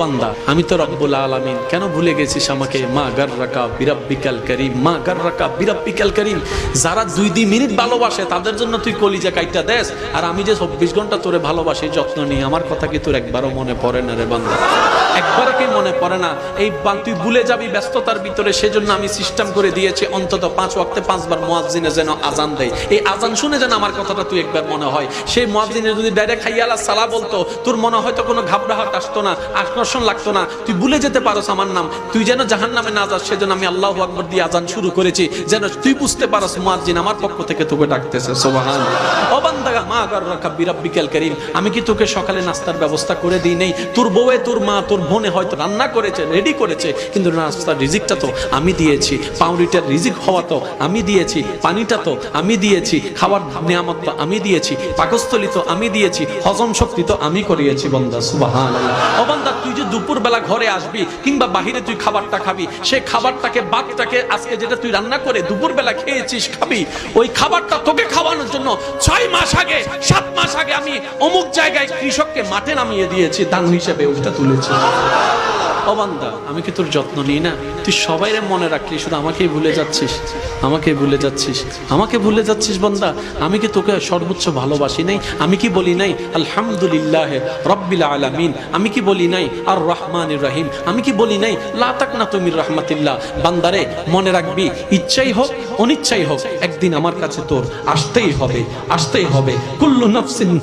বান্দা, আমি তো রব্বুল আলামিন। কেন ভুলে গেছিস আমাকে? মা গার রাকা বিরাব্বিকাল করিম, মা গার রাকা বিরাব্বিকাল করিম। যারা দুই দুই মিনিট ভালোবাসে, তাদের জন্য তুই কলিজা কাইটা দেস। আর আমি যে চব্বিশ ঘণ্টা তোরে ভালোবাসি, যত্ন নিই আমার কথা কি তোর একবারও মনে পড়ে না রে বান্দা? একবারও কি মনে পড়ে না? এই তুই ভুলে যাবি ব্যস্ততার ভিতরে, সেজন্য আমি সিস্টেম করে দিয়েছি, অন্তত পাঁচ ওয়াক্তে পাঁচবার মুয়াজ্জিনে যেন আজান দেয় এই আজান শুনে যেন আমার কথাটা তুই একবার মনে হয়। সেই মুয়াজ্জিনে যদি ডাইরেক্ট খাইয়ালা সালা বলতো, তোর মনে হয়তো কোনো ঘাবড়াহাট আসতো না। আকর্ষণ লাগতো না। তুই ভুলে যেতে পারোস আমার নাম। তুই যেন জাহান নামে না যাস, সেজন্য আমি আল্লাহ আকবর দিয়ে আজান শুরু করেছি। যেন তুই বুঝতে পারস মুয়াজ্জিন আমার পক্ষ থেকে তোকে ডাকতেছে, সোবাহান। আমি কি তোকে সকালে নাস্তার ব্যবস্থা করে দিই নেই? তোর বউয়ে তোর মা তোর বোনে হয়তো রান্না করেছে রেডি করেছে, কিন্তু নাস্তার রিজিকটা তো আমি দিয়েছি। পাউরিটার রিজিক হওয়া তো আমি দিয়েছি, পানিটা তো আমি দিয়েছি খাবার নিয়ামত তো আমি দিয়েছি, পাকস্থলী তো আমি দিয়েছি, হজম শক্তি তো আমি করিয়েছি, বন্দা সুবাহান ও বান্দা, তুই যে দুপুর বেলা ঘরে আসবি কিংবা বাহিরে তুই খাবারটা খাবি সেই খাবারটাকে, বাদটাকে আজকে যেটা তুই রান্না করে দুপুর বেলা খেয়েছিস খাবি। ওই খাবারটা তোকে খাওয়ানোর জন্য ছয় মাস আগে, সাত মাস আগে আমি অমুক জায়গায় কৃষককে মাঠে নামিয়ে দিয়েছি, দান হিসেবে ওইটা তুলেছি। অবান্দা, আমি কি তোর যত্ন নিই না? তুই সবাইরে মনে রাখলি, শুধু আমাকেই ভুলে যাচ্ছিস আমাকে ভুলে যাচ্ছিস, আমাকে ভুলে যাচ্ছিস বন্দা। আমি কি তোকে সর্বোচ্চ ভালোবাসি নাই? আমি কি বলি নাই, আলহামদুলিল্লাহ রব্বিল আলামিন আমি কি বলি নাই, আর রাহিম। আমি কি বলি নাই? লাতাক না রহমাতিল্লাহ। বান্দারে, মনে রাখবি, ইচ্ছাই হোক, অনিচ্ছাই হোক, একদিন আমার কাছে তোর আসতেই হবে আসতেই হবে। কুল্লু নফসিন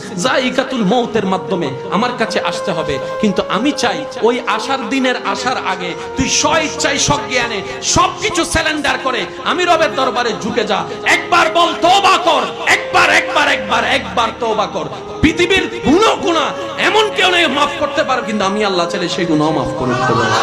মৌতের মাধ্যমে আমার কাছে আসতে হবে। কিন্তু আমি চাই, ওই আসার দিনের আসার আগে তুই স্ব ইচ্ছাই সজ্ঞানে সবকিছু স্যালেন্ডার করে আমি রবের দরবারে ঝুঁকে যা। একবার বল তোবা কর। একবার একবার একবার একবার তোবা কর। পৃথিবীর গুণো গুণা এমন কেউ নেই, মাফ করতে পারো, কিন্তু আমি আল্লাহ চাইলে সেই গুণাও মাফ করে দিতে পারি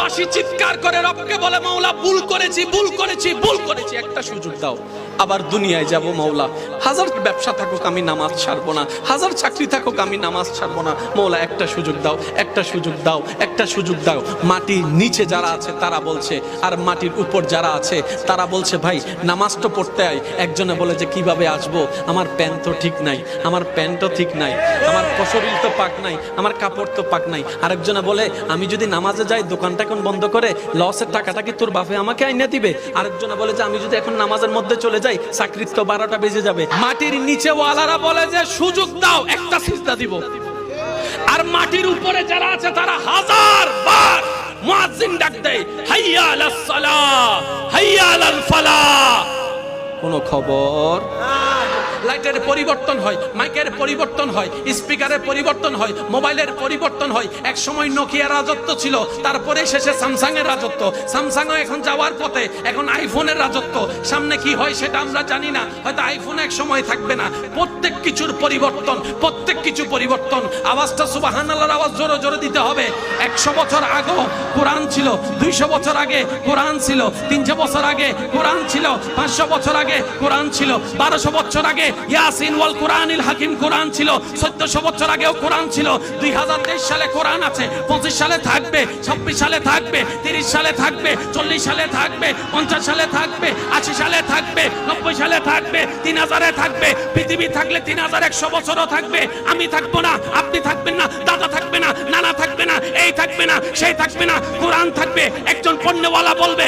বাসি চিৎকার করে রবকে বলে, মাওলা, ভুল করেছি ভুল করেছি ভুল করেছি। একটা সুযোগ দাও। আবার দুনিয়ায় যাব মৌলা। হাজার ব্যবসা থাকুক আমি নামাজ ছাড়বো না। হাজার চাকরি থাকুক আমি নামাজ ছাড়বো না। মৌলা, একটা সুযোগ দাও, একটা সুযোগ দাও, একটা সুযোগ দাও। মাটির নিচে যারা আছে, তারা বলছে, আর মাটির উপর যারা আছে, তারা বলছে, ভাই, নামাজ তো পড়তে আয়। একজনে বলে যে, কীভাবে আসব? আমার প্যান্ট তো ঠিক নাই, আমার প্যান্টও ঠিক নাই, আমার শরীর তো পাক নাই, আমার কাপড় তো পাক নাই। আরেকজনে বলে, আমি যদি নামাজে যাই, দোকানটা এখন বন্ধ করে, লসের টাকাটা কি তোর বাপে আমাকে আইনে দিবে? আরেকজনে বলে যে, আমি যদি এখন নামাজের মধ্যে চলে যাই চাকরির তো বারোটা বেজে যাবে। মাটির নিচে ওয়ালারা বলে যে, সুযোগ দাও, একটা সিস্তা দিব। আর মাটির উপরে যারা আছে, তারা হাজার বার মুয়াজ্জিন ডাক দেয়, হাইয়া আলাস সালাহ, হাইয়া আলাল ফালাহ। কোনো খবর? লাইটের পরিবর্তন হয় মাইকের পরিবর্তন হয় স্পিকারের পরিবর্তন হয় মোবাইলের পরিবর্তন হয়। এক সময় নোকিয়া রাজত্ব ছিল, তারপরে শেষে স্যামসাং এর রাজত্ব। স্যামসাং এখন যাওয়ার পথে, এখন আইফোনের রাজত্ব। সামনে কি হয় সেটা আমরা জানি না, হয়তো আইফোন এক সময় থাকবে না। প্রত্যেক কিছুর পরিবর্তন, প্রত্যেক কিছু পরিবর্তন। আওয়াজটা সুবাহান আল্লাহর আওয়াজ জোরে জোরে দিতে হবে। একশো বছর আগে কোরআন ছিল, দুইশো বছর আগে কোরআন ছিল, তিনশো বছর আগে কোরআন ছিল, পাঁচশো বছর আগে কোরআন ছিল, বারোশো বছর আগে ইয়াসিন ওয়াল হাকিম কোরআন ছিল বছর আগেও কোরআন ছিল। সালে কোরআন আছে, পঁচিশ সালে থাকবে, ছাব্বিশ সালে থাকবে, তিরিশ সালে থাকবে, চল্লিশ সালে থাকবে, পঞ্চাশ সালে থাকবে, আশি সালে থাকবে, নব্বই সালে থাকবে, তিন হাজারে থাকবে, পৃথিবী থাকলে তিন হাজার একশো বছরও থাকবে। আমি থাকব না, আপনি থাকবেন না, দাদা থাকবে না, নানা থাকবে না, এই থাকবে না, সেই থাকবে না, কোরআন থাকবে, একজন পণ্যওয়ালা বলবে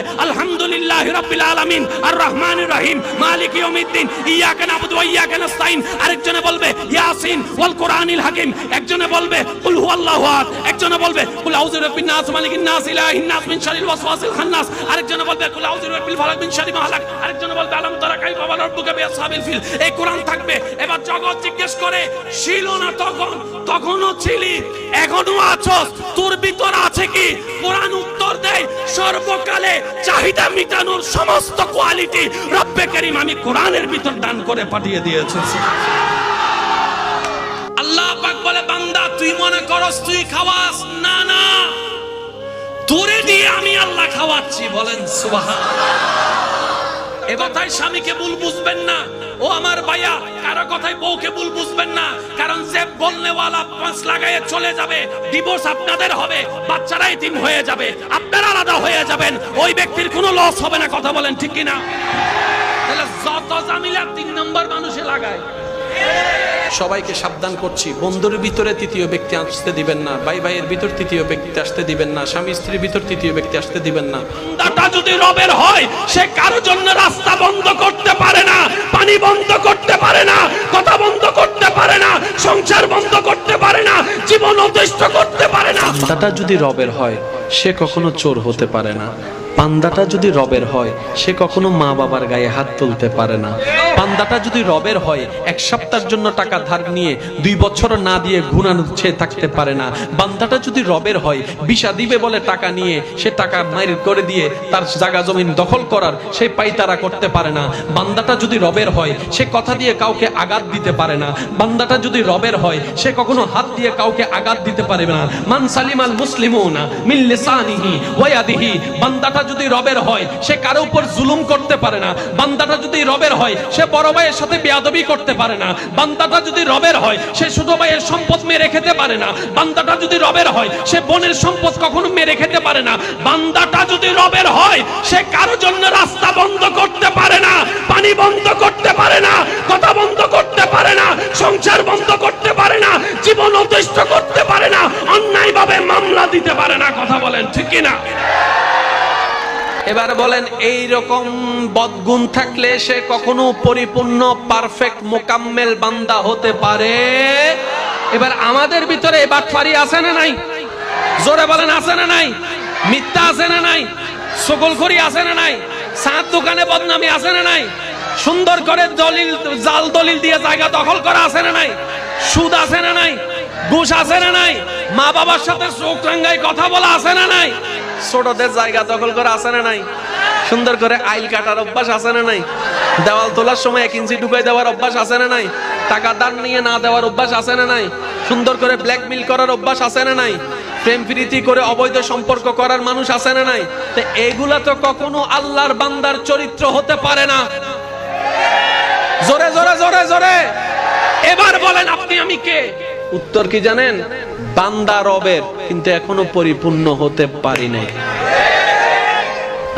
আলহামদুলিল্লাহ রাব্বিল আলামিন। আর রহমান রহিম। মালিক ইয়াউমিদ্দিন। ইয়াকা নাবুদু ওয়া ইয়াকা নাস্তাইন আরেকজনে বলবে, ইয়াসিন ওয়াল কোরআনিল হাকিম। একজনে বলবে, কুল হুয়াল্লাহু আহাদ। একজনে বলবে, কুল আউযু বিরাব্বিন নাস মালিকিন নাস ইলাহিন নাস মিন শারিল ওয়াসওয়াসিল খান্নাস। আরেকজনে বলবে, কুল আউযু বিরাব্বিল ফালাক মিন শারি মা হালাক। আরেকজনে বলবে, আলাম তারা কাইফা ওয়া রাব্বুকা বিআসহাবিল ফিল। এই কোরআন থাকবে। এবার জগৎ জিজ্ঞেস করে, ছিল না তখন? তখনও ছিলি? এখনও আছস? তোর ভিতর আছে কি? কোরআন উত্তর দেয়, সর্বকালে চাহিদা মিটানোর সমস্ত কোয়ালিটি রব্বে করিম আমি কোরআনের ভিতর দান করে পাঠিয়ে দিয়েছে। আল্লাহ পাক বলে, বান্দা, তুই মনে করস, তুই খাওয়াস? না না। তোরে দিয়ে আমি আল্লাহ খাওয়াচ্ছি, বলেন সুবহান। এ কথায় স্বামীকে ভুল বুঝবেন না। ও আমার ভাইয়া, কারও কথায় বউকে ভুল বুঝবেন না, কারণ যে বলনেওয়ালা পাঁচ লাগাইয়ে চলে যাবে ডিভোর্স আপনাদের হবে বাচ্চারা এতিম হয়ে যাবে, আপনারা আলাদা হয়ে যাবেন, ওই ব্যক্তির কোনো লস হবে না, কথা বলেন ঠিক কিনা? তাহলে যত জামিলা তিন নম্বর মানুষে লাগায়। সবাইকে সাবধান করছি। বন্ধুর ভিতরে তৃতীয় ব্যক্তি আসতে দিবেন না। ভাই ভাইয়ের ভিতর তৃতীয় ব্যক্তি আসতে দিবেন না। স্বামী স্ত্রীর ভিতর তৃতীয় ব্যক্তি আসতে দিবেন না। বান্দাটা যদি রবের হয়, সে কারও জন্য রাস্তা বন্ধ করতে পারে না, পানি বন্ধ করতে পারে না, কথা বন্ধ করতে পারে না, সংসার বন্ধ করতে পারে না, জীবন অতিষ্ঠ করতে পারে না। পান্দাটা যদি রবের হয় সে কখনো চোর হতে পারে না। পান্দাটা যদি রবের হয়, সে কখনো মা বাবার গায়ে হাত তুলতে পারে না। পান্দাটা যদি রবের হয়, এক সপ্তাহের জন্য টাকা ধার নিয়ে দুই বছর না দিয়ে ঘুরাচ্ছে থাকতে পারে না। বান্দাটা যদি রবের হয়, বিষা দিবে বলে টাকা নিয়ে সে টাকা মাইর করে দিয়ে তার জায়গা জমিন দখল করার সে পাইতারা করতে পারে না। বান্দাটা যদি রবের হয়, সে কথা দিয়ে কাউকে আঘাত দিতে পারে না। বান্দাটা যদি রবের হয়, সে কখনো হাত দিয়ে কাউকে আঘাত দিতে পারবে না। মান সালিমাল মুসলিমুনা মিন লিসানিহি বান্দাটা যদি রবের হয়, সে কারও উপর জুলুম করতে পারে না। বান্দাটা যদি রবের হয়, সে বড় ভাইয়ের সাথে বেয়াদবি করতে পারে না। বান্দাটা যদি রবের হয়, সে ছোট ভাইয়ের সম্পদ মেরে খেতে পারে না। বান্দাটা যদি রবের হয়, সে বোনের সম্পদ কখনো মেরে খেতে পারে না। বান্দাটা যদি রবের হয়, সে কারও জন্য রাস্তা বন্ধ করতে পারে না, পানি বন্ধ করতে পারে না, কথা বন্ধ করতে পারে না, সংসার বন্ধ করতে পারে না, জীবন অতিষ্ঠ করতে পারে না, অন্যায়ভাবে মামলা দিতে পারে না, কথা বলেন, ঠিক কি না এবার বলেন এই রকম বদগুণ থাকলে সে কখনো পরিপূর্ণ পারফেক্ট মোকাম্মেল বান্দা হতে পারে? এবার আমাদের ভিতরে বাটফারি আছে না নাই? জোরে বলেন, আছে না নাই? মিথ্যা আছে না নাই? সকলখড়ি আছে না নাই? সাত দোকানে বদনামি আছে না নাই? সুন্দর করে দলিল, জাল দলিল দিয়ে জায়গা দখল করা আছে না নাই? সুদ আছে না নাই? ঘুষ আছে না নাই? মা বাবার সাথে চোখ রাঙ্গাই কথা বলা আছে না নাই? ছোটদের জায়গা দখল করা আছে না নাই? সুন্দর করে আইল কাটার অভ্যাস আছে না নাই? দেওয়াল তোলার সময় এক ইঞ্চি ঢুকাই দেওয়ার অভ্যাস আছে না নাই? টাকা দান নিয়ে না দেওয়ার অভ্যাস আছে না নাই? সুন্দর করে ব্ল্যাকমেল করার অভ্যাস আছে না নাই? প্রেম প্রীতি করে অবৈধ সম্পর্ক করার মানুষ আছে না নাই? তো এগুলা তো কখনো আল্লাহর বান্দার চরিত্র হতে পারে না। জোরে জোরে জোরে জোরে। এবার বলেন, আপনি আমি কে? উত্তর কি জানেন? বান্দা রবের, কিন্তু এখনও পরিপূর্ণ হতে পারি নাই।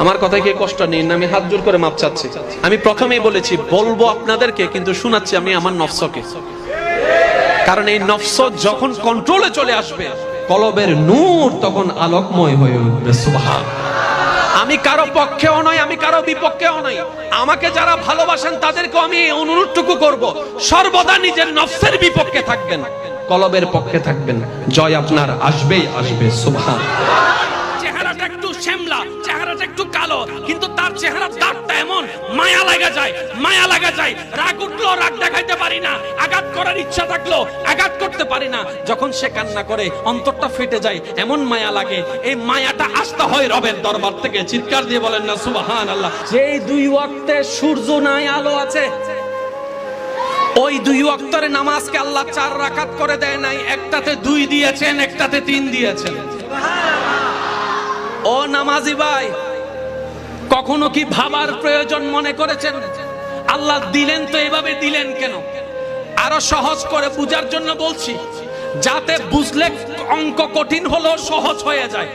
আমার কথায় কি কষ্ট নেই, না আমি হাত জোর করে মাপ চাচ্ছি। আমি প্রথমেই বলেছি, বলব আপনাদেরকে, কিন্তু শোনাচ্ছি আমি আমার নফসকে। কারণ এই নফস যখন কন্ট্রোলে চলে আসবে, কলবের নূর তখন আলোকময় হয়ে উঠবে, সুবহান। আমি কারও পক্ষেও নয়, আমি কারও বিপক্ষেও নই আমাকে যারা ভালোবাসেন তাদেরকে আমি এই অনুরোধটুকু করব, সর্বদা নিজের নফসের বিপক্ষে থাকবেন। কলবের পক্ষে থাকবেন। জয় আপনার আসবেই আসবে সুবহান। চেহারাটা একটু শ্যামলা চেহারাটা একটু কালো কিন্তু তার চেহারা দাঁতটা এমন মায়া লাগা যায় মায়া লাগা যায়। রাগ উঠল রাগ দেখাইতে পারি না আঘাত করার ইচ্ছা থাকল আঘাত করতে পারি না। যখন সে কান্না করে অন্তরটা ফেটে যায় এমন মায়া লাগে। এই মায়াটা আসতে হয় রবের দরবার থেকে। চিৎকার দিয়ে বলেন না সুবহান আল্লাহ যেই দুই ওয়াক্তে সূর্য নাই আলো আছে। ওই দুই অক্তরে নামাজকে আল্লাহ চার রাকাত করে দেয় নাই, একটাতে দুই দিয়েছেন, একটাতে তিন দিয়েছেন। ও নামাজি ভাই, কখনো কি ভাবার প্রয়োজন মনে করেছেন? আল্লাহ দিলেন তো এভাবে দিলেন কেন? আরও সহজ করে বুঝার জন্য বলছি, যাতে বুঝলে অঙ্ক কঠিন হলেও সহজ হয়ে যায়।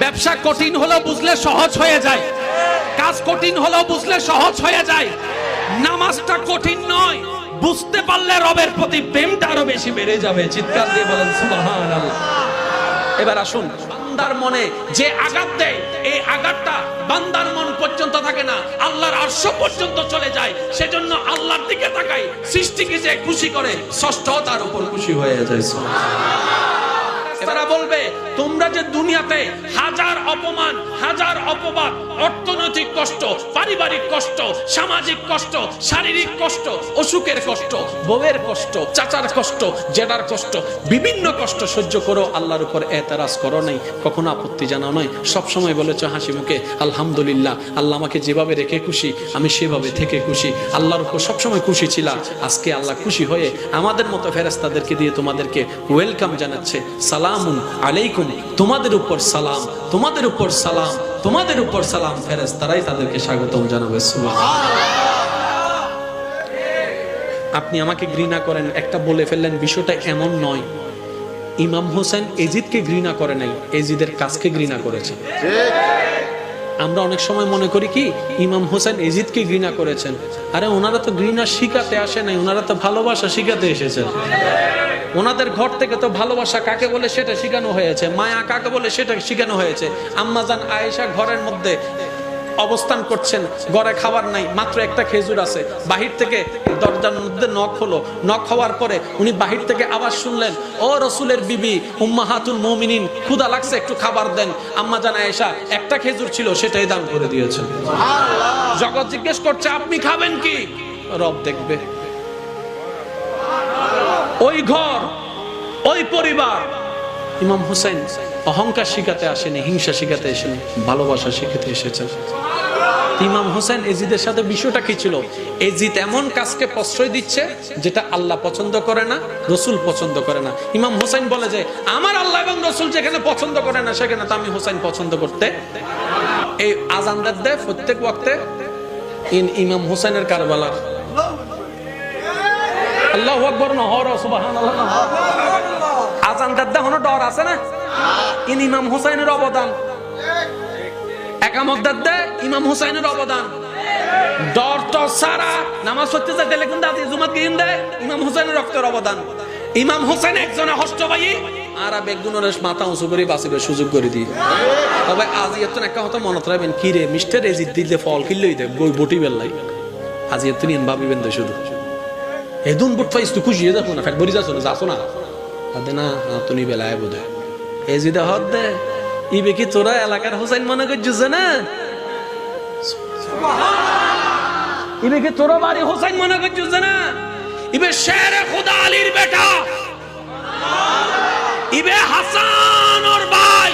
ব্যবসা কঠিন হলেও বুঝলে সহজ হয়ে যায়। কাজ কঠিন হলেও বুঝলে সহজ হয়ে যায়। নামাজটা কঠিন নয়। বুঝতে পারলে রবের প্রতি প্রেমটা আরও বেশি বেড়ে যাবে। চিৎকার দিয়ে বলেন, সুবহানাল্লাহ। এবার আসুন, বান্দার মনে যে আঘাত দেয়, এই আঘাতটা বান্দার মন পর্যন্ত থাকে না। আল্লাহর আরশ পর্যন্ত চলে যায়। সেজন্য আল্লাহর দিকে তাকাই সৃষ্টিকে যে খুশি করে, ষষ্ঠ তার উপর খুশি হয়ে যায়। তারা বলবে, তোমরা যে দুনিয়াতে হাজার অপমান, হাজার অপবাদ, অর্থনৈতিক কষ্ট, পারিবারিক কষ্ট, সামাজিক কষ্ট, শারীরিক কষ্ট, অসুখের কষ্ট, বউয়ের কষ্ট, চাচার কষ্ট জেদার কষ্ট, বিভিন্ন কষ্ট সহ্য করো, আল্লাহর উপর এতারাজ করো নাই, কখনো আপত্তি জানাও নয় সবসময় বলেছ হাসি মুখে, আলহামদুলিল্লাহ, আল্লাহ আমাকে যেভাবে রেখে খুশি, আমি সেভাবে থেকে খুশি। আল্লাহর উপর সবসময় খুশি ছিলাম, আজকে আল্লাহ খুশি হয়ে আমাদের মতো ফেরেস্তাদেরকে দিয়ে তোমাদেরকে ওয়েলকাম জানাচ্ছে। সালামুন আলাইকুম। তোমাদের উপর সালাম, তোমাদের উপর সালাম, তোমাদের উপর সালাম ফেরেস্তারাই তাদেরকে স্বাগতম জানাবে আপনি আমাকে ঘৃণা করেন, একটা বলে ফেললেন, বিষয়টা এমন নয়। ইমাম হোসেন এজিদকে ঘৃণা করে নাই, এজিদের কাজকে ঘৃণা করেছে। আমরা অনেক সময় মনে করি কি, ইমাম হোসেন এজিদকে ঘৃণা করেছেন। আরে, ওনারা তো ঘৃণা শিখাতে আসে নাই, ওনারা তো ভালোবাসা শিখাতে এসেছেন। ওনাদের ঘর থেকে তো ভালোবাসা কাকে বলে সেটা শেখানো হয়েছে মায়া কাকে বলে সেটা শেখানো হয়েছে। আম্মাজান আয়েশা ঘরের মধ্যে অবস্থান করছেন ঘরে খাবার নাই মাত্র একটা খেজুর আছে। বাহির থেকে দরজার মধ্যে নখ হলো নখ হওয়ার পরে উনি বাহির থেকে আবার শুনলেন ও রসুলের বিবি উম্মাহাতুল মুমিনিন ক্ষুদা লাগছে একটু খাবার দেন। আম্মা জান আয়েশা একটা খেজুর ছিল সেটাই দান করে দিয়েছেন। জগৎ জিজ্ঞেস করছে আপনি খাবেন কি? রব দেখবে। ওই ঘর, ওই পরিবার। ইমাম হুসেন অহংকার শিখাতে আসেনি, হিংসা শিখাতে এসেনি ভালোবাসা শিখাতে এসেছেন ইমাম হোসেন এজিদের সাথে বিষয়টা কি ছিল? এজিদ এমন কাজকে প্রশ্রয় দিচ্ছে যেটা আল্লাহ পছন্দ করে না, রসুল পছন্দ করে না। ইমাম হোসেন বলে যে, আমার আল্লাহ এবং রসুল যেখানে পছন্দ করে না, সেখানে তো আমি হোসেন পছন্দ করতে। এই আজানদের দেয় প্রত্যেক ওয়াক্তে। ইন ইমাম হোসেনের কারবালার আল্লাহ নহর আজান ডর আছে না? ইমাম হুসাইনের অবদান। একামত ইমাম হুসাইনের অবদান। ডর সারা, নামাজ লেখুন দাদি জুমাত গিয়ে দেয় ইমাম হুসাইনের রক্তের অবদান। ইমাম হুসাইন একজনে হষ্ট ভাই, আর মাথা উঁচু করে বাঁচিবে সুযোগ করে দিই তবে আজ এত একটা কথা মনত রাখবেন কি রে দিলে ফল কিনলেই দেয় বই বটি বেল্লাই। আজ এত নিন ভাবিবেন শুধু। হয়ে যাব না ফ্যাট বরি যাচ্ছ না যাচ্ছ না তাতে না তুমি বেলায় বোধ এই যদি হদ দে ইবে কি তোরা এলাকার হোসেন মনে করছিস না ইবে কি তোরা বাড়ি হোসেন মনে করছিস না ইবে শের খুদা আলীর বেটা ইবে হাসান ওর ভাই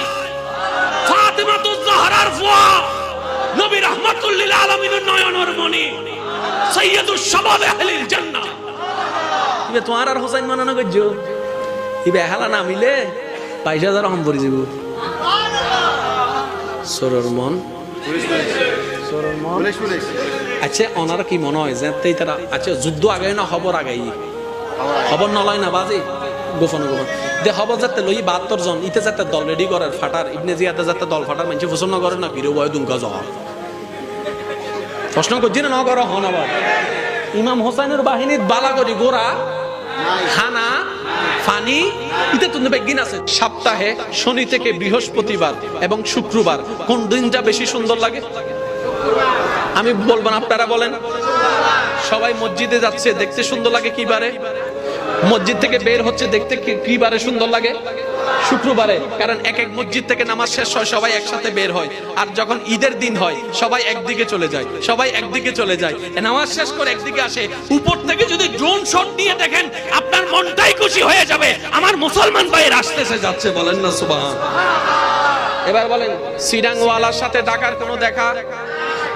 ফাতেমাতুজ জাহরার ফুয়া নবী রহমাতুল্লিল আলামিনের নয়নের মণি সৈয়দুস শাবাব আহলিল ইবে তোমার আর হোসেন মানানো করছ ইবে হেলা না মিলে পয়সা হাজার হম পরি যাব সরর মন। আচ্ছা কি মনে হয়? তারা আচ্ছা যুদ্ধ আগে না, খবর আগাই খবর নলয় না, বাজি। গোপনে, গোপন। দে, খবর যাতে লই বাহাত্তর জন। ইতে যাতে দল রেডি করার ফাটার। ইবনে জিয়াতে যাতে দল ফাটার মানুষ পছন্দ করে না, বিরো বয় দুঙ্গা জহর প্রশ্ন করছি না, নগর হন আবার। ইমাম হোসেনের বাহিনীর বালাগরি গোড়া খানা, ফানি, ইতে তো বেগিন আছে। সপ্তাহে শনি থেকে বৃহস্পতিবার এবং শুক্রবার, কোন দিনটা বেশি সুন্দর লাগে? আমি বলব না, আপনারা বলেন। সবাই মসজিদে যাচ্ছে, দেখতে সুন্দর লাগে কি বারে? মসজিদ থেকে বের হচ্ছে, দেখতে কি বারে সুন্দর লাগে? শুক্রবারে, কারণ এক এক মসজিদ থেকে নামাজ শেষ হয়, সবাই একসাথে বের হয়। আর যখন ঈদের দিন হয়, সবাই একদিকে চলে যায়, সবাই একদিকে চলে যায়। নামাজ শেষ করে একদিকে আসে, উপর থেকে যদি ড্রোন শট দিয়ে দেখেন, আপনার মনটাই খুশি হয়ে যাবে। আমার মুসলমান ভাইয়ের আসতেছে, যাচ্ছে, বলেন না, সুবহান। এবার বলেন সিরাংওয়ালার সাথে ঢাকার কোনো দেখা?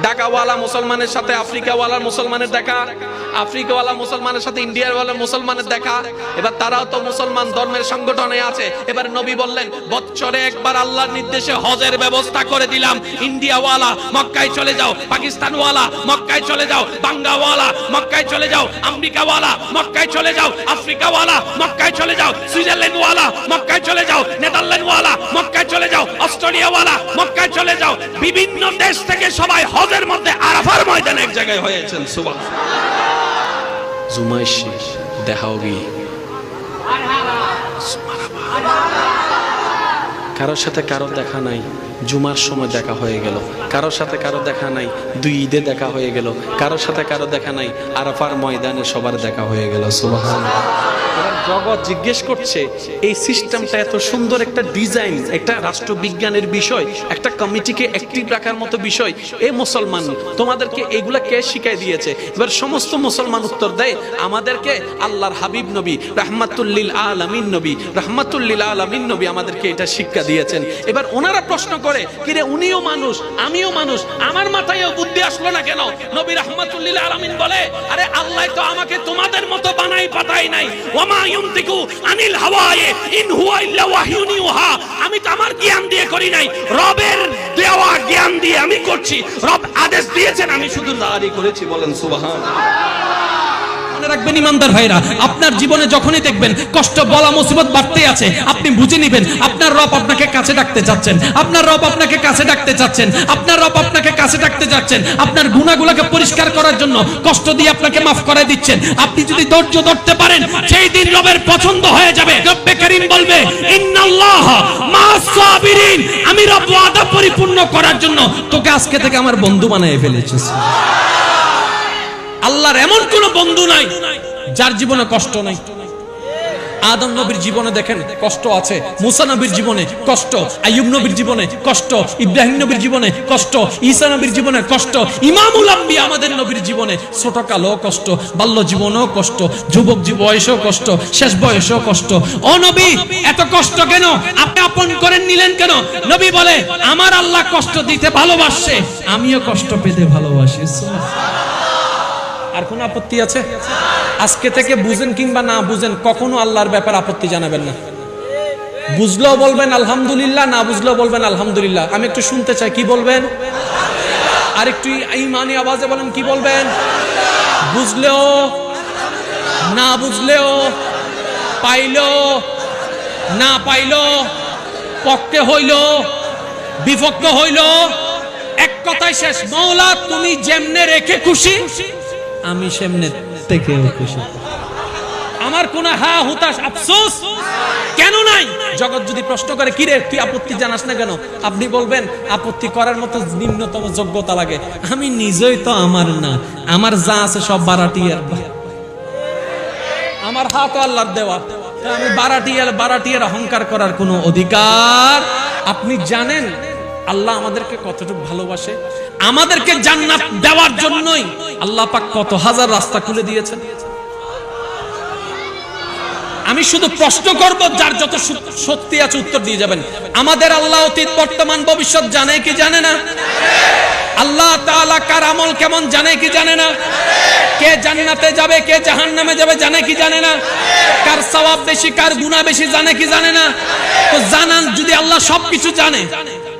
ঢাকাওয়ালা মুসলমানের সাথে আফ্রিকাওয়ালা মুসলমানের দেখা, আফ্রিকাওয়ালা মুসলমানের সাথে ইন্ডিয়াওয়ালা মুসলমানের দেখা। এবার তারাও তো মুসলমান ধর্মের সংগঠনে আছে। এবার নবী বললেন, বৎসরে একবার আল্লাহর নির্দেশে হজের ব্যবস্থা করে দিলাম। ইন্ডিয়াওয়ালা, মক্কায় চলে যাও। পাকিস্তানওয়ালা, মক্কায় চলে যাও। বাঙ্গাওয়ালা, মক্কায় চলে যাও। আমেরিকাওয়ালা, মক্কায় চলে যাও। আফ্রিকাওয়ালা, মক্কায় চলে যাও। সুইজারল্যান্ডওয়ালা, মক্কায় চলে যাও। নেদারল্যান্ডওয়ালা, মক্কায় চলে যাও। অস্ট্রেলিয়াওয়ালা, মক্কায় চলে যাও। বিভিন্ন দেশ থেকে সবাই হজের মধ্যে আরাফার ময়দানে এক জায়গায় হয়েছেন সুবাহ জুমাইশি দেখাও গিয়ে। কারোর সাথে কারও দেখা নাই। জুমার সময় দেখা হয়ে গেল। কারোর সাথে কারও দেখা নাই, দুই ঈদে দেখা হয়ে গেল। কারোর সাথে কারও দেখা নাই, আরাফার ময়দানে সবার দেখা হয়ে গেল সুবহান জগৎ জিজ্ঞেস করছে, এই সিস্টেমটা এত সুন্দর একটা ডিজাইন একটা রাষ্ট্রবিজ্ঞানের বিষয়, একটা কমিটিকে অ্যাক্টিভ রাখার মতো বিষয়। এ মুসলমান, তোমাদেরকে এগুলা কে শিখাই দিয়েছে? এবার সমস্ত মুসলমান উত্তর দেয়, আমাদেরকে আল্লাহর হাবিব নবী, রহমাতুল্লিল আলামিন নবী, রহমাতুল্লিল আলামিন নবী আমাদেরকে এটা শিক্ষা দিয়েছেন। এবার ওনারা প্রশ্ন করে কিরে উনিও মানুষ, আমিও মানুষ, আমার মাথায়ও বুদ্ধি আসলো না কেন? নবী রহমাতুল্লিল আলামিন বলে, আরে আল্লাহ তো আমাকে তোমাদের মতো বানাই পাতাই নাই। ওমা ইউনতিকু আনিল হাওয়ায়ে, ইন হুয়া ইল্লা ওয়াহিয়ুন ইউহা। আমি তো আমার জ্ঞান দিয়ে করি নাই। রবের দেওয়া জ্ঞান দিয়ে আমি করছি। রব আদেশ দিয়েছেন, আমি শুধু জারি করেছি, বলেন সুবহান। মনে রাখবেন ইমানদার ভাইরা। আপনার জীবনে যখনই দেখবেন কষ্ট, বলা, মুসিবত বাড়তে আছে, আপনি বুঝে নেবেন আপনার রব আপনাকে কাছে ডাকতে চাচ্ছেন। আপনার রব আপনাকে কাছে ডাকতে চাচ্ছেন। আপনার রব আপনাকে কাছে ডাকতে যাচ্ছেন আপনার গুণাগুলোকে পরিষ্কার করার জন্য কষ্ট দিয়ে আপনাকে মাফ করে দিচ্ছেন। আপনি যদি ধৈর্য ধরতে পারেন, সেই দিন রবের পছন্দ হয়ে যাবে। রব্বে করিম বলবে, ইন্নাল্লাহ মা'আস সাবিরিন। আমি রব ওয়াদা পরিপূর্ণ করার জন্য তোকে আজকে থেকে আমার বন্ধু বানিয়ে ফেলেছি। আল্লাহর এমন কোন বন্ধু নাই যার জীবনে কষ্ট নাই। আদম নবীর জীবনে দেখেন কষ্ট আছে, মুসা নবীর জীবনে কষ্ট, আইয়ুব নবীর জীবনে কষ্ট, ইব্রাহিম নবীর জীবনে কষ্ট, ঈসা নবীর জীবনে কষ্ট, ইমামুল আম্বি আমাদের নবীর জীবনে ছোট কালো কষ্ট, বাল্য জীবনেও কষ্ট, যুবক বয়সেও কষ্ট, শেষ বয়সেও কষ্ট। ও নবী, এত কষ্ট কেন? আপনি আপন করে নিলেন কেন? নবী বলে, আমার আল্লাহ কষ্ট দিতে ভালোবাসে, আমিও কষ্ট পেতে ভালোবাসি। আর কোন আপত্তি আছে? আজকে থেকে বুঝেন কিংবা না বুঝেন, কখনো আল্লাহর ব্যাপার আপত্তি জানাবেন না। বুঝলেও বলবেন, আলহামদুলিল্লাহ। না বুঝলেও বলবেন, আলহামদুলিল্লাহ। আমি একটু শুনতে চাই, কি বলবেন? আর একটু ইমানি আওয়াজে বলেন, কি বলবেন? বুঝলেও, না বুঝলেও, পাইলেও, না পাইলো পক্ষে হইল বিপক্ষ হইল এক কথায় শেষ। মৌলা, তুমি যেমনে রেখে খুশি আমি সেমনে থেকে খুশি। আমার কোন হা হুতাশ আফসোস? কেন নাই? জগৎ যদি প্রশ্ন করে কি রে তুই আপত্তি জানাস না কেন? আপনি বলবেন, আপত্তি করার মতো নিম্নতম যোগ্যতা লাগে। আমি নিজেই তো আমার না। আমার যা আছে সব বারাটিয়ার আমার হা হাত আল্লাহর দেওয়া। তা আমি বারাটিয়ার বারাটিয়ার অহংকার করার কোনো অধিকার? আপনি জানেন আল্লাহ আমাদেরকে কতটুকু ভালোবাসে? আমাদেরকে জান্নাত দেওয়ার জন্যই আল্লাহ পাক কত হাজার রাস্তা খুলে দিয়েছেন। আমি শুধু প্রশ্ন করব, যার যত সু- শক্তি আছে উত্তর দিয়ে যাবেন। আমাদের আল্লাহ অতীত, বর্তমান, ভবিষ্যৎ জানে কি জানে না? আল্লাহ তাআলা কার আমল কেমন জানে কি জানে না? কে জান্নাতে যাবে, কে জাহান্নামে যাবে জানে কি জানে না? কার সওয়াব বেশি, কার গুনাহ বেশি জানে কি জানে না? তো জানান, যদি আল্লাহ সবকিছু জানে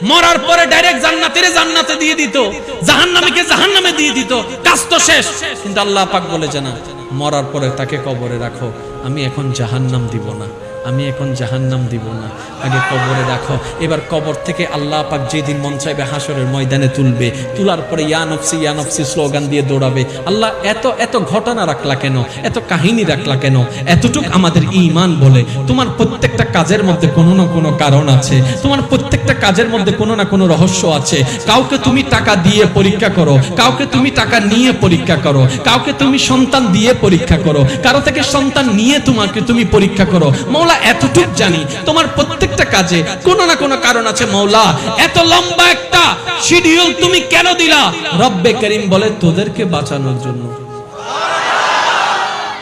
মরার পরে ডাইরেক্ট জান্নাতের জান্নাতে দিয়ে দিত। জাহান্নামীকে জাহান্নামে দিয়ে দিত। কাজ তো শেষ। কিন্তু আল্লাহ পাক বলে জানা মরার পরে তাকে কবরে রাখো। আমি এখন জাহান্নাম দিব না। আমি এখন জাহান্নাম দিব না। আগে কবরে রাখো। এবার কবর থেকে আল্লাহ পাক যেদিন মন চাইবে হাসরের ময়দানে তুলবে। তোলার পরে ইয়া নফসি ইয়া নফসি স্লোগান দিয়ে দৌড়াবে। আল্লাহ এত এত ঘটনা রাখলা কেন? এত কাহিনী রাখলা কেন? এতটুক আমাদের ঈমান বলে। তোমার প্রত্যেকটা কাজের মধ্যে কোনো না কোনো কারণ আছে। তোমার প্রত্যেকটা কাজের মধ্যে কোনো না কোনো রহস্য আছে। কাউকে তুমি টাকা দিয়ে পরীক্ষা করো। কাউকে তুমি টাকা নিয়ে পরীক্ষা করো। কাউকে তুমি সন্তান দিয়ে পরীক্ষা করো। কারও থেকে সন্তান নিয়ে তোমাকে তুমি পরীক্ষা করো। মৌলা এতটুক জানি তোমার প্রত্যেকটা কাজে কোনো না কোনো কারণ আছে মৌলা। এত লম্বা একটা শিডিউল তুমি কেন দিলা? রব্বে করিম বলে তোদেরকে বাঁচানোর জন্য।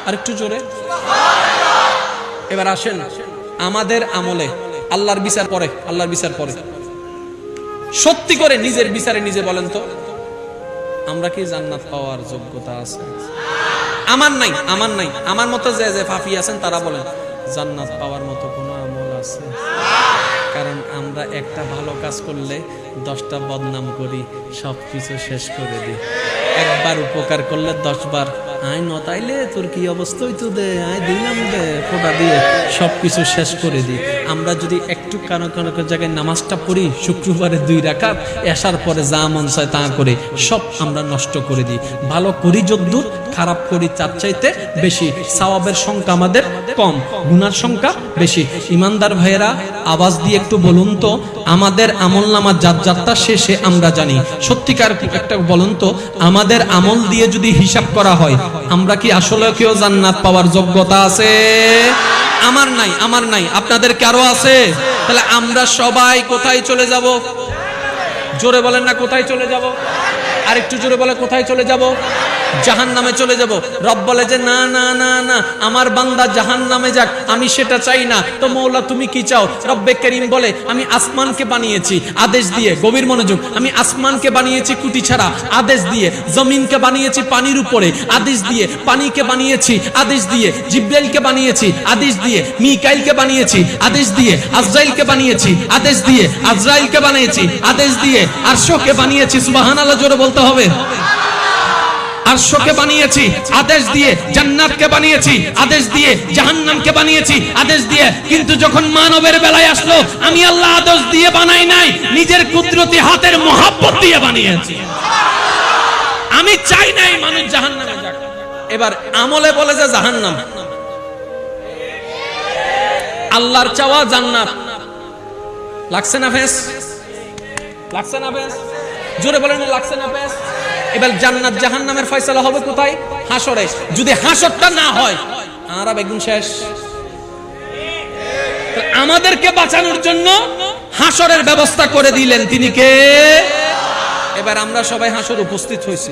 আরেকটু জোরে। এবার আসেন আমাদের আমলে, আল্লাহর বিচার পরে, আল্লাহর বিচার পরে। সত্যি করে নিজের বিচারে নিজে বলেন তো, আমরা কি জান্নাত পাওয়ার যোগ্যতা আছে? আমার নাই আমার নাই, আমার মতো যে যে ফাফি আছেন তারা বলেন। জান্নাত পাওয়ার মতো কোনো আমল আছে? কারণ আমরা একটা ভালো কাজ করলে দশটা বদনাম করি সব কিছু শেষ করে দিই। একবার উপকার করলে দশবার আয় নতাইলে তোর কি অবস্থা হইতো দে, আয় দিলাম দে ফোটা দিয়ে। সব কিছু শেষ করে দিই আমরা যদি একটু কানো কানো জায়গায় নামাজটা পড়ি, শুক্রবারে দুই রাখাত আসার পরে যা মন চায় তা করে, সব আমরা নষ্ট করে দিই ভালো করি যদ্দূর, খারাপ করি তার চাইতে বেশি। সওয়াবের সংখ্যা আমাদের কম, গুনার সংখ্যা বেশি। ইমানদার ভাইয়েরা, আওয়াজ দিয়ে একটু বলুন তো, আমাদের আমল নামা যার যাত্রা শেষে আমরা জানি। সত্যিকার একটা বলুন তো, আমাদের আমল দিয়ে যদি হিসাব করা হয় আমরা কি আসলে কেউ জান্নাত পাওয়ার যোগ্যতা আছে? আমার নাই আমার নাই। আপনাদের কারও আছে? তাহলে আমরা সবাই কোথায় চলে যাব? জোরে বলেন না কোথায় চলে যাব? আর একটু জোরে বলে কোথায় চলে যাব? জাহান নামে চলে যাব। রব বলে যে, না না না না, আমার বান্দা জাহান নামে যাক, আমি সেটা চাই না। তো মৌলা, তুমি কি চাও? রব্বে করিম বলে, আমি আসমানকে বানিয়েছি, আদেশ দিয়ে, গভীর মনোযোগ, আমি আসমানকে বানিয়েছি কুটি ছাড়া, আদেশ দিয়ে, জমিনকে বানিয়েছি পানির উপরে, আদেশ দিয়ে, পানিকে বানিয়েছি, আদেশ দিয়ে, জিব্রাইলকে বানিয়েছি, আদেশ দিয়ে, মিকাইলকে বানিয়েছি, আদেশ দিয়ে, আজরাইলকে বানিয়েছি, আদেশ দিয়ে, আজরাইলকে বানিয়েছি, আদেশ দিয়ে, আরশকে বানিয়েছি। সুবহানাল্লাহ, জোরে বলতে হবে। আরশকে বানিয়েছি, আদেশ দিয়ে জান্নাতকে বানিয়েছি, আদেশ দিয়ে জাহান্নামকে বানিয়েছি, আদেশ দিয়ে। কিন্তু যখন মানবের বেলায় আসলো, আমি আল্লাহ আদেশ দিয়ে বানাই নাই, নিজের কুদরতি হাতের মহাব্বত দিয়ে বানিয়েছি। আমি চাই নাই মানুষ জাহান্নামে যাক। এবার আমলে বলে যে জাহান্নাম। আল্লাহর চাওয়া জান্নাত। লাগছে না ফেস? লাগছে না ফেস? জোরে বলেন লাগছে না ফেস? এবার জান্নাত জাহান নামের ফয়সালা হবে কোথায়? হাসরে যদি হাসরটা না হয় আরাব একদম শেষ। আমাদেরকে বাঁচানোর জন্য হাসরের ব্যবস্থা করে দিলেন। তিনি কে? এবার আমরা সবাই হাসর উপস্থিত হয়েছি।